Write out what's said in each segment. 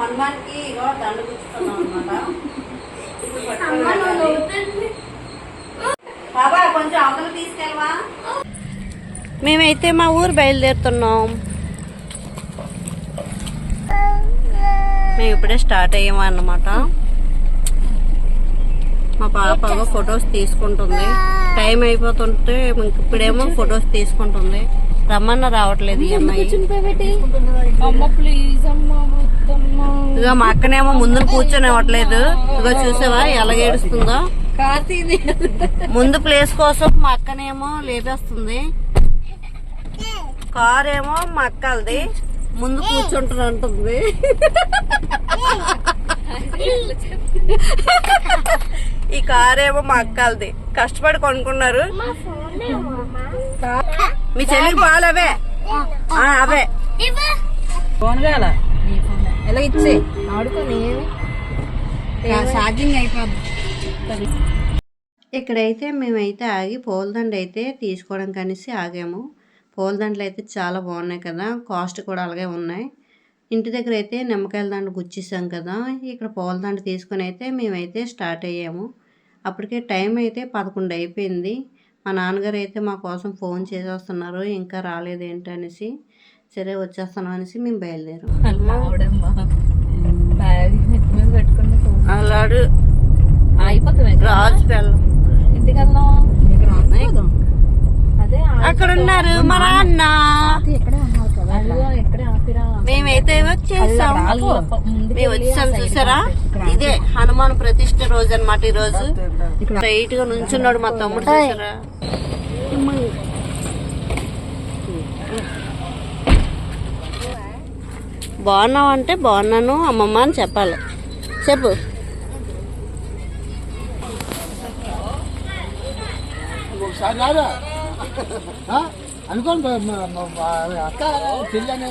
హనుమాన్కి ఇగో దండ అనమాట. బాబా కొంచెం అవతల తీసుకెళ్ళవా? మేమైతే మా ఊరు బయలుదేరుతున్నాం. మేము ఇప్పుడే స్టార్ట్ అయ్యాము అన్నమాట మా పాప ఫొటోస్ తీసుకుంటుంది. టైం అయిపోతుంటే ఇప్పుడేమో ఫొటోస్ తీసుకుంటుంది. రమ్మన్న రావట్లేదు ఈ అమ్మాయి. అమ్మ ప్లీజ్ అమ్మ. ఇక మా అక్కనేమో ముందు కూర్చొని ఇవ్వట్లేదు. ఇగో చూసావా ఎలా ఏడుస్తుందో? ముందు ప్లేస్ కోసం మా అక్కనేమో లేపేస్తుంది. కార్ ఏమో మా అక్కలది. ముందు కూర్చుంటుంది అంటుంది. ఈ కార్ ఏమో మా అక్కలది. కష్టపడి కొనుక్కున్నారు. మీ చెల్లికి పాలు అవే. ఆ, అవే. ఫోన్ కాల ఎలా ఇచ్చే ఆడుకొని ఛార్జింగ్ అయిపోద్ది. ఇక్కడైతే మేమైతే ఆగి పూలదండ అయితే తీసుకోవడం కనేసి ఆగాము. పూలదండలు అయితే చాలా బాగున్నాయి కదా కాస్ట్ కూడా అలాగే ఉన్నాయి. ఇంటి దగ్గర అయితే నిమ్మకాయల దండ గుచ్చేసాం కదా ఇక్కడ పూలదండ తీసుకొని అయితే మేమైతే స్టార్ట్ అయ్యాము. అప్పటికే టైం అయితే పదకొండు అయిపోయింది. మా నాన్నగారు అయితే మా కోసం ఫోన్ చేసేస్తున్నారు ఇంకా రాలేదు ఏంటనేసి సరే వచ్చేస్తాను అనేసి మేము బయలుదేరాం. అలాడు రాజు అక్కడ ఉన్నారు మా నాన్న. మేమైతే వచ్చేసాం మేము వచ్చాం చూసారా? ఇదే హనుమాన్ ప్రతిష్ట రోజు అనమాట ఈ రోజు స్ట్రైట్గా నుంచున్నాడు మా తమ్ముడు చూసారా? బాగున్నావు అంటే బాగున్నాను అమ్మమ్మ అని చెప్పాలి. చెప్పు. ఒకసారి రాదా ఆ? అనుకోండి బా- మా- మా- మా అక్క చెల్లని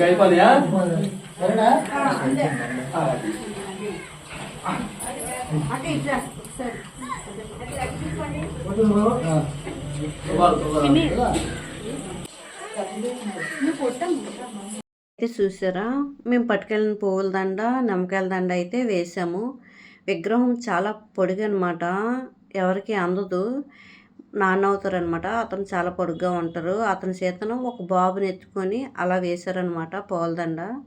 అయిపోయా సరేనా అయితే చూసారా? మేము పట్టుకెళ్ళిన పువ్వుల దండ నిమ్మకాయల దండ అయితే వేసాము. విగ్రహం చాలా పొడుగనమాట. ఎవరికి అందదు. నాన్న అవుతారనమాట అతను చాలా పొడుగ్గా ఉంటారు. అతని చేతను ఒక బాబుని ఎత్తుకొని అలా వేశారనమాట పోలదండ.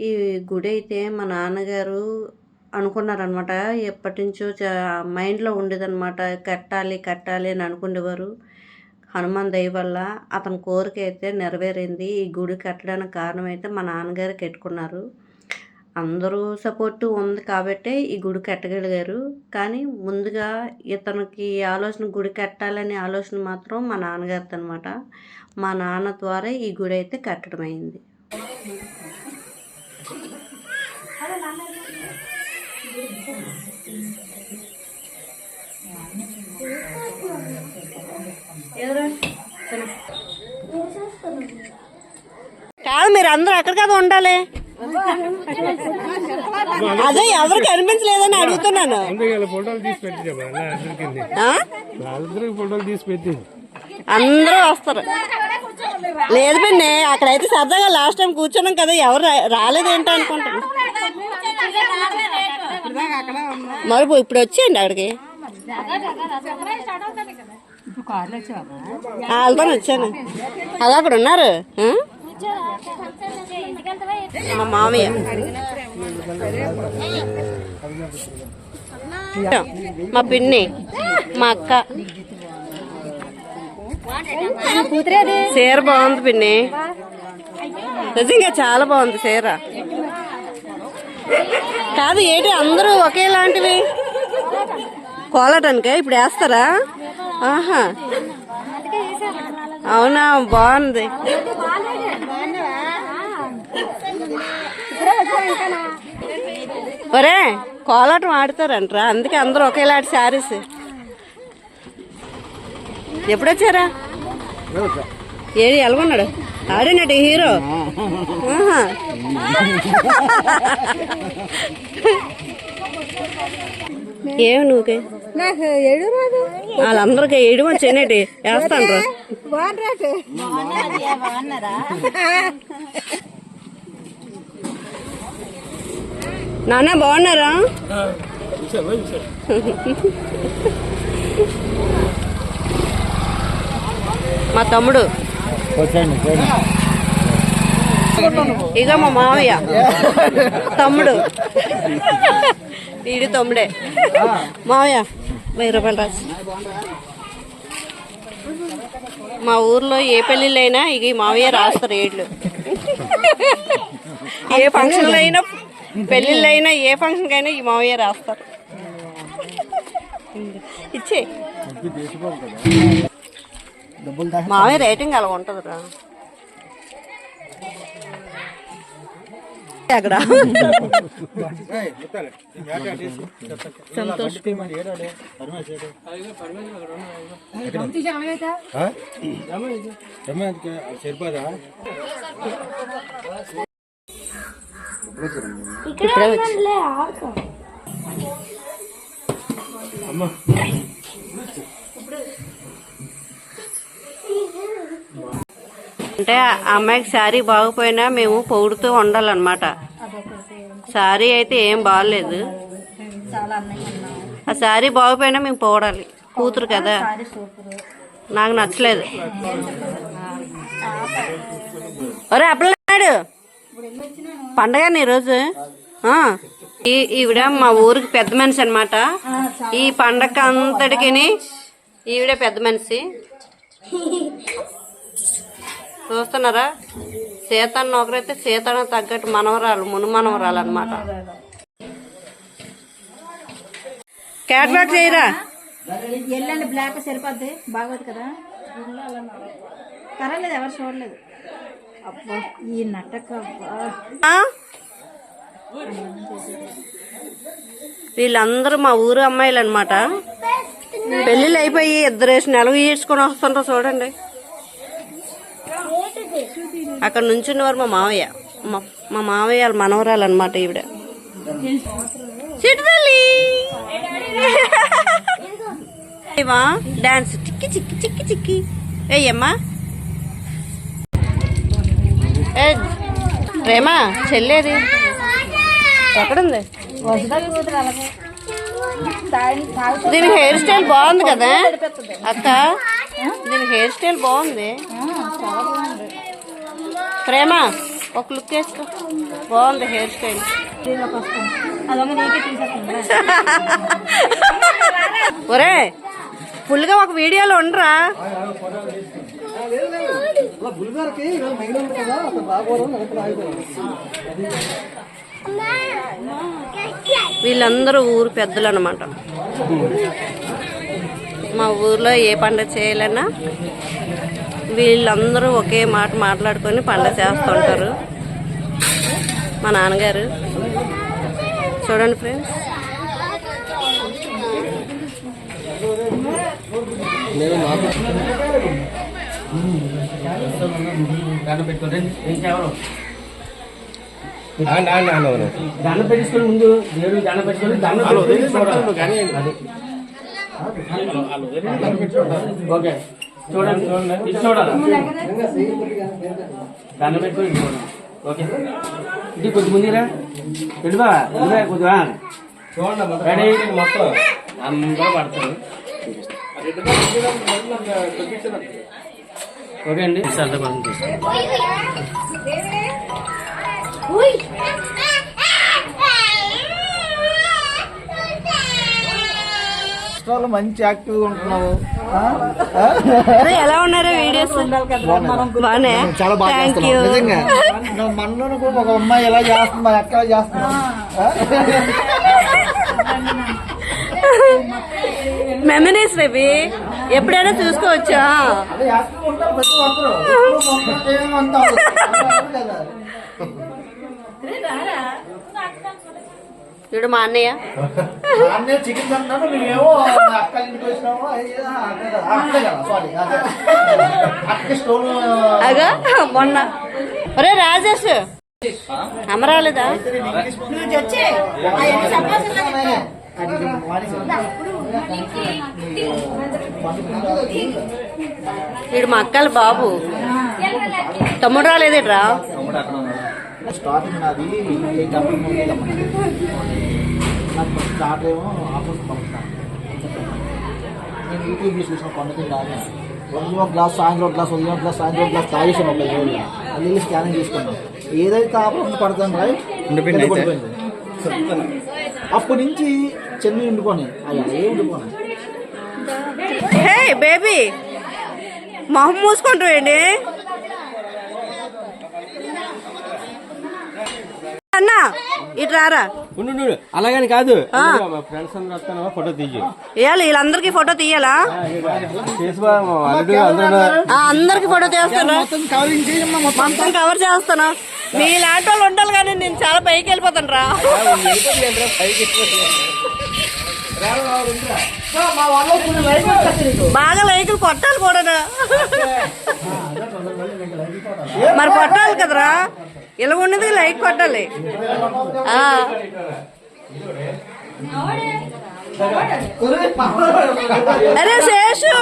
ఈ గుడి అయితే మా నాన్నగారు అనుకున్నారనమాట. ఎప్పటి నుంచో చా- మైండ్లో ఉండేదన్నమాట కట్టాలి కట్టాలి అని అనుకునేవారు. హనుమాన్ దయ వల్ల అతని కోరిక అయితే నెరవేరింది. ఈ గుడి కట్టడానికి కారణం అయితే మా నాన్నగారు కట్టుకున్నారు. అందరూ సపోర్టు ఉంది కాబట్టే ఈ గుడి కట్టగలిగారు. కానీ ముందుగా ఇతనికి ఆలోచన గుడి కట్టాలనే ఆలోచన మాత్రం మా నాన్నగారిది అనమాట మా నాన్న ద్వారా ఈ గుడి అయితే కట్టడం అయింది కాదు మీరు అందరూ అక్కడ కదా ఉండాలి. అదే ఎవరికి అనిపించలేదని అడుగుతున్నాను. ఫోటోలు తీసి ఫోటోలు పెట్టింది అందరూ వస్తారు. లేదు పిన్ని అక్కడైతే సరదాగా లాస్ట్ టైం కూర్చున్నాం కదా ఎవరు రాలేదేంటో అనుకుంటాను మరి ఇప్పుడు- ఇప్పుడు వచ్చేయండి అక్కడికి. వాళ్ళతో వచ్చాను అలా అక్కడ ఉన్నారు? మా మామయ్య. మా పిన్ని మా అక్క. చీర బాగుంది పిన్ని. నిజంగా చాలా బాగుంది చీర. కాదు ఏంటి అందరూ ఒకేలాంటివి? కోలటానికే? ఇప్పుడు వేస్తారా? ఆహా. అవునా బాగుంది. ఒరే కోలాటం ఆడతారంటరా. అందుకే అందరూ ఒకేలాంటి శారీస్. ఎప్పుడొచ్చారా? ఏది ఎలాగొన్నాడు? ఆడినట్టు హీరో. ఏమి నువ్వుకే? నాకు ఏడు రాదు. వాళ్ళందరికీ ఏడు వచ్చేనేటి వేస్తాను రా. నాన్న బాగున్నారా? మా తమ్ముడు. ఇక మా మావయ్య తమ్ముడు. వీడి తమ్ముడే. మావయ్య వెయ్యి రూపాయలు రాసి. మా ఊర్లో ఏ పెళ్ళిళ్ళైనా ఇక మావయ్య రాస్తారు ఏడ్లు. ఏ ఫంక్షన్లు అయినా పెళ్ళిళ్ళు అయినా ఏ ఫంక్షన్కి అయినా ఈ మావయ్య రాస్తారు ఇచ్చే మావయ్య రేటింగ్ అలా ఉంటుందిరా అక్కడ సంతోష్ ఇప్పుడే అంటే ఆ అమ్మాయికి శారీ బాగపోయినా మేము పొగుడుతూ ఉండాలన్నమాట. శారీ అయితే ఏం బాగలేదు. ఆ శారీ బాగపోయినా మేము పోవడాలి కూతురు కదా. నాకు నచ్చలేదు. ఒరే అప్పలనాడు పండగ ఈరోజు ఈవిడ మా ఊరికి పెద్ద మనిషి అనమాట ఈ పండగ అంతటికి ఈవిడే పెద్ద మనిషి. చూస్తున్నారా? సీతన్న ఒకరైతే సీతన్న తగ్గట్టు మనవరాలు మును మనవరాలు అనమాట క్యాట్ బ్యాక్ చేయరా? ఎల్లండి బ్లాక్ సరిపోద్ది. బాగోదు కదా. పర్వాలేదు ఎవరు చూడలేదు. అబ్బా ఈ నటక వీళ్ళందరూ మా ఊరు అమ్మాయిలు అనమాట పెళ్ళిళ్ళు అయిపోయి ఇద్దరు వేసి నెలవు ఈడ్చుకొని వస్తుంటారు చూడండి. అక్కడ నుంచి వారు మా మావయ్య. మా మా మావయ్య వాళ్ళ మనవరాలు అనమాట ఈవిడ డాన్స్ చిక్కి చిక్కి చిక్కి చిక్కి. అమ్మా. ఏ ప్రేమా చెల్లేది? ఎక్కడుంది? దీని హెయిర్ స్టైల్ బాగుంది కదా? అక్క దీని హెయిర్ స్టైల్ బాగుంది. ప్రేమ ఒక లుక్ వేసుకో. బాగుంది హెయిర్ స్టైల్. ఒరే ఫుల్గా ఒక వీడియోలో ఉండరా? బుల్గారికి ఈరోజు మిగిలి ఉంది కదా అతను రాకూడదు వెనక్కి ఆగిపోయాడు వీళ్ళందరూ ఊరు పెద్దలు అనమాట మా ఊర్లో ఏ పండుగ చేయాలన్నా వీళ్ళందరూ ఒకే మాట మాట్లాడుకొని పండుగ చేస్తుంటారు. మా నాన్నగారు. చూడండి ఫ్రెండ్స్. దండ పెట్టించుకొని ముందు దేవుడు దండ పెట్టుకొని దండ పెట్టుకొని ఓకే చూడండి. చూడండి ఇది చూడాలి దండం పెట్టుకొని చూడండి ఓకే ఇది కొద్ది ముందురా పెట్టుబా ఇదిరా కొద్దిగా రెడీ మొత్తం అందరూ పడతారు ఓకే అండి. సరదా కోసం వాళ్ళు మంచి యాక్టివ్గా ఉంటున్నావు. ఆ? ఆ? ఎలా ఉన్నారు వీడియోస్? బానే. చాలా బాగా థ్యాంక్ చేస్తున్నావు. యూ నిజంగా. కూడా ఒక అమ్మాయి ఎలా చేస్తుంది మా అక్క ఎలా చేస్తున్నావు? ఆ? Memories baby. ఎప్పుడైనా చూసుకోవచ్చా? చూడు మా అన్నయ్య. అగా మొన్న. ఒరే రాజేష్. అమరాలేదా వీడు మా అక్కల బాబు. తమ్ముడు రాలేదేట్రా? స్టార్టింగ్ నాది ఎయిట్ డబ్బులు ముందు నాకు స్టార్ట్ ఏమో ఆఫర్స్ పంపుతాను నేను యూట్యూబ్ చూసిన పండుగ తాగా ఉదయం ఒక గ్లాస్ సాయంత్రం గ్లాస్ ఉదయం గ్లాస్ సాయంత్రం గ్లాస్ తాగేసాను ఒక రోజు అది వెళ్ళి స్కానింగ్ ఏదైతే ఆపరేషన్ పడుతుంది రైట్ అప్పటి నుంచి చెన్నై ఉండిపోయి ఉండిపోయి హే బేబీ. మొహం మూసుకుంటావేంటి అన్నా. అలాగని కాదు. ఫ్రెండ్స్ అందరూ ఫోటో ఇవ్వాలి వీళ్ళందరికీ ఫోటో తీయాలా? ఆ, అందరికి ఫోటో తీస్తాను. మొత్తం మొత్తం. కవర్ చేస్తాను. మీ లాంటి వాళ్ళు ఉండాలి కానీ నేను చాలా పైకి వెళ్ళిపోతాను రా మా వాళ్ళు కొన్ని లైవ్ కట్టారు బాగా లైకులు కొట్టాలి కూడా. మరి కొట్టాలి కదరా? ఇలా ఉన్నది లైక్ కొట్టాలి. అరే శేషు.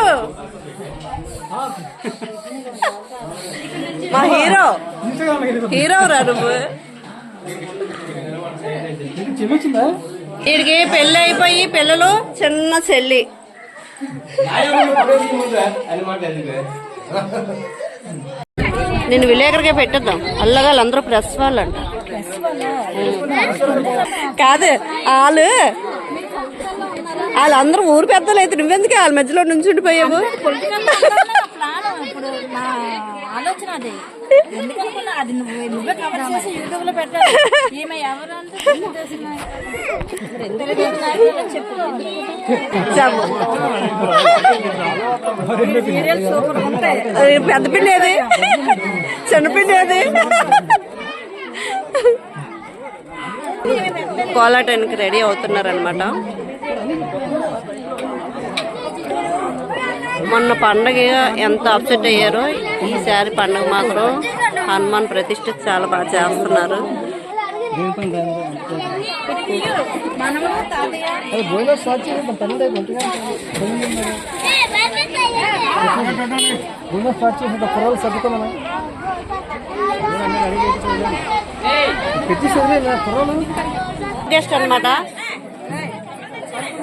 మా హీరో. హీరో రా నువ్వు. వీడికి పెళ్ళి అయిపోయి పిల్లలు చిన్న చెల్లి. నేను విలేకరుగా పెట్టేద్దాం. అల్లగా అందరూ ప్రెస్ వాళ్ళంట. కాదు వాళ్ళు వాళ్ళందరూ ఊరు పెద్దలు అయితే నువ్వెందుకు వాళ్ళ మధ్యలో నుంచి ఉండిపోయావు ప్లాన్ ఇప్పుడు నా ఆలోచన అది. ఎందుకనుకున్నా అది నువ్వు నువ్వే కవర్ చేసి యూట్యూబ్లో పెట్టాలి. ఈమె ఎవరు అంటే చెప్పు. పెద్ద పిండి ఏది? చిన్న పిండి ఏది? కోలాటానికి రెడీ అవుతున్నారనమాట మొన్న పండగ ఎంత అప్సెట్ అయ్యారో ఈసారి పండగ మాత్రం హనుమాన్ ప్రతిష్ఠ చాలా బాగా చేస్తున్నారు. మనము తాతయ్య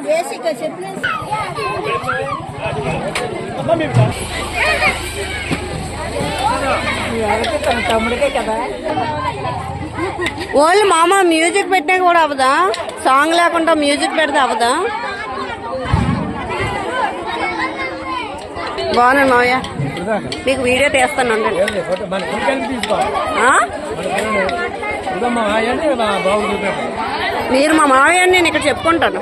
బేసిక్ చెప్పిన తన తమ్ముడికే కదా ఓన్లీ మామ మ్యూజిక్ పెట్టినా కూడా అవదా సాంగ్ లేకుండా మ్యూజిక్ పెడితే అవదా బాగున్నా మావయ్య. మీకు వీడియో తీస్తాను? మీరు మా మావయ్య నేను ఇక్కడ చెప్పుకుంటాను.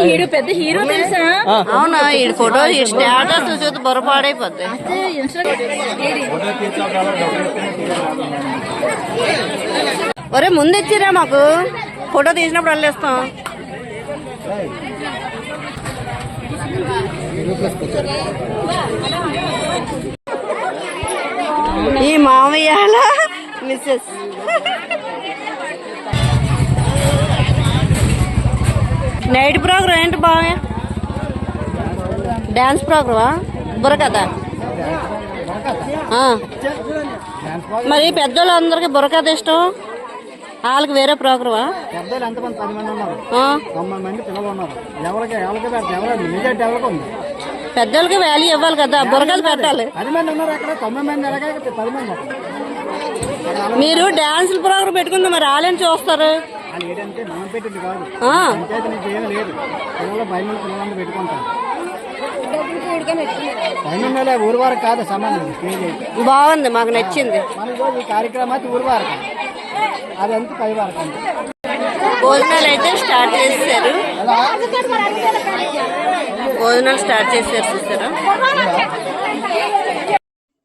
హీరో పెద్ద హీరో తెలుసా? అవునా ఈ ఫోటో ఈ స్టేటస్ చూసి బొరపాడైపోద్ది ఒరే ముందు ఇచ్చిరా మాకు. ఫోటో తీసినప్పుడు వెళ్ళేస్తాం ఈ మామయ్యాల మిస్సెస్ నైట్ ప్రోగ్రామ్ ఏంటి బాగా డ్యాన్స్ ప్రోగ్రామా బుర్రకథ? ఆ. మరి పెద్దోళ్ళందరికీ బుర్రకథ ఇష్టం? వాళ్ళకి వేరే ప్రోగ్రామా పెద్దలు ఎంతమంది? పది మంది ఉన్నారు. ఆ. తొంభై మంది పిల్లలు ఉన్నారు. ఎవరికి ఎవరికి పెడతారు ఎవరు మెజార్టీ ఎవరికి ఉంది? పెద్దోళ్ళకి వాల్యూ ఇవ్వాలి కదా బుర్రకథ పెట్టాలి. పది మంది ఉన్నారు అక్కడ తొంభై మంది ఎలాగ పది మంది ఉన్నారు. మీరు డ్యాన్స్ ప్రోగ్రామ్ పెట్టుకుంది మరి వాళ్ళని చూస్తారు? వాళ్ళు ఏంటంటే మనం పెట్టింది కాదు. పంచాయతీ నుంచి ఏమీ లేదు. పిల్లలు సంబంధం. బాగుంది మాకు నచ్చింది. మన ఈరోజు ఈ కార్యక్రమానికి ఊరు వారికి అది ఎంత పై వారికి? భోజనాలు అయితే స్టార్ట్ చేశారు. భోజనాలు స్టార్ట్ చేశారు చూసారా?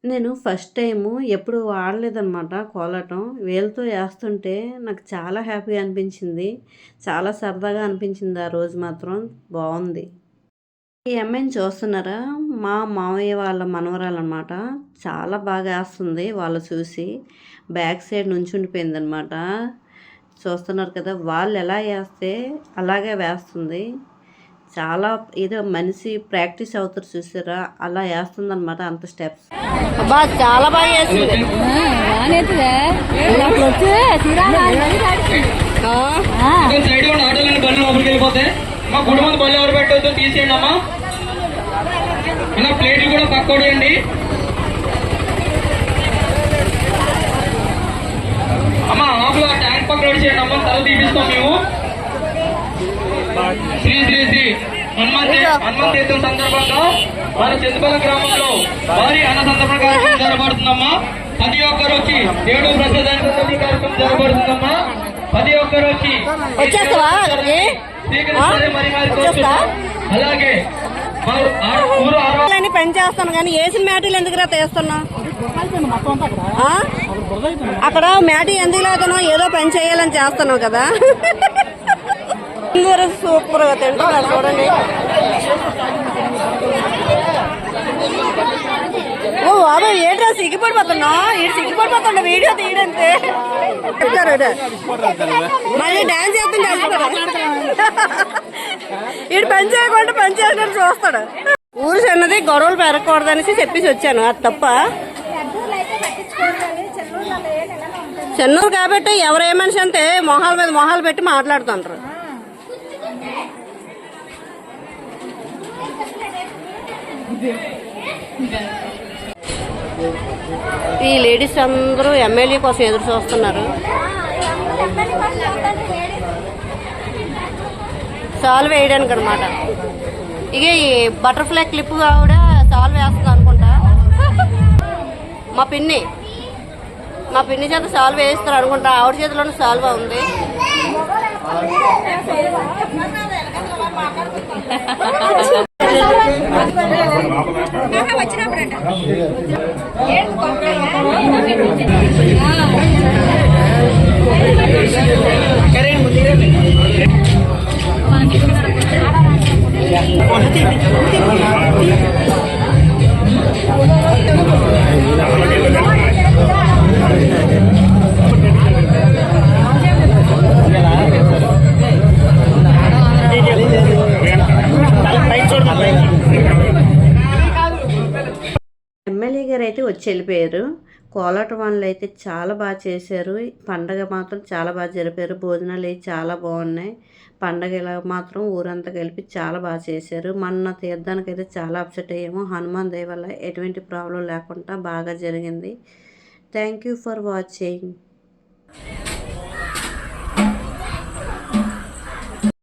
నేను ఫస్ట్ టైము ఎప్పుడు వాడలేదన్నమాట కోలాటం. వేలతో వేస్తుంటే నాకు చాలా హ్యాపీగా అనిపించింది. చాలా సరదాగా అనిపించింది ఆ రోజు మాత్రం. బాగుంది. ఈ అమ్మాయిని చూస్తున్నారా? మా మామయ్య వాళ్ళ మనవరాలు అనమాట చాలా బాగా వేస్తుంది వాళ్ళు చూసి. బ్యాక్ సైడ్ నుంచుండిపోయింది అనమాట చూస్తున్నారు కదా వాళ్ళు ఎలా వేస్తే అలాగే వేస్తుంది. చాలా ఏదో మనిషి ప్రాక్టీస్ అవుతారు చూసారా? అలా వేస్తుంది అనమాట అంత స్టెప్స్. బా చాలా బాగా వేస్తుంది. ఎవరు తీసేయండి అమ్మా. ప్లేట్లు కూడా అమ్మా ఆపులో ట్యాంక్ పక్కన రెడీ చేయండి అమ్మ తల తీపిస్తాం మేము. శ్రీ శ్రీ శ్రీ హనుమాన్ జయ- హనుమాన్ తీర్థం సందర్భంగా మన చింతపల్లి గ్రామంలో భారీ అన్న సందర్భ కార్యక్రమం జరగబడుతుందమ్మా. ప్రతి ఒక్కరు వచ్చి ఏడు ప్రసాదానికి కార్యక్రమం జరగబడుతుందమ్మా. ప్రతి ఒక్కరు వచ్చి. అలాగే మా ఆ- ఊరు ఆరో అని పని చేస్తాను కానీ వేసిన మ్యాటీలు ఎందుకు రా తీస్తున్నా? ఆ? అక్కడ మ్యాటీ ఎందుకు లేదనో ఏదో పని చేయాలని చేస్తున్నావు కదా. సూపర్గా తింటున్నారు చూడండి. ఓ బాబా ఏంట్రా సిగ్గిపడిపోతున్నా? ఇటు సిగ్గిపడిపోతున్నా వీడియో తీయడంతే. మళ్ళీ డాన్స్ చేస్తుంటే ఈడు పని చేయకుండా పని చేసినట్టు చూస్తాడు. ఊరు చిన్నది గొడవలు పెరగకూడదనేసి చెప్పేసి వచ్చాను అది తప్ప. చెన్నూరు కాబట్టి ఎవరు ఏ మనిషి అంటే మొహాల మీద మొహాలు పెట్టి మాట్లాడుతుంటారు. ఈ లేడీస్ అందరూ ఎమ్మెల్యే కోసం ఎదురు చూస్తున్నారు. సాల్వ్ వేయడానికి అనమాట ఇక ఈ బటర్ఫ్లై క్లిప్ కూడా సాల్వ్ వేస్తుంది అనుకుంటా. మా పిన్ని మా పిన్ని చేత సాల్వ్ వేస్తారు అనుకుంటా. ఆవిడ చేతిలోనే సాల్వ్ ఉంది ఎమ్మెల్యే గారు అయితే వచ్చి వెళ్ళిపోయారు. కోలాట వాళ్ళు అయితే చాలా బాగా చేశారు. పండగ మాత్రం చాలా బాగా జరిపారు. భోజనాలు అయితే చాలా బాగున్నాయి. పండగ ఇలా మాత్రం ఊరంతా కలిపి చాలా బాగా చేశారు. మొన్న తీర్థానికి అయితే చాలా అప్సెట్ అయ్యాము. హనుమాన్ దయ వల్ల ఎటువంటి ప్రాబ్లం లేకుండా బాగా జరిగింది. Thank you for watching.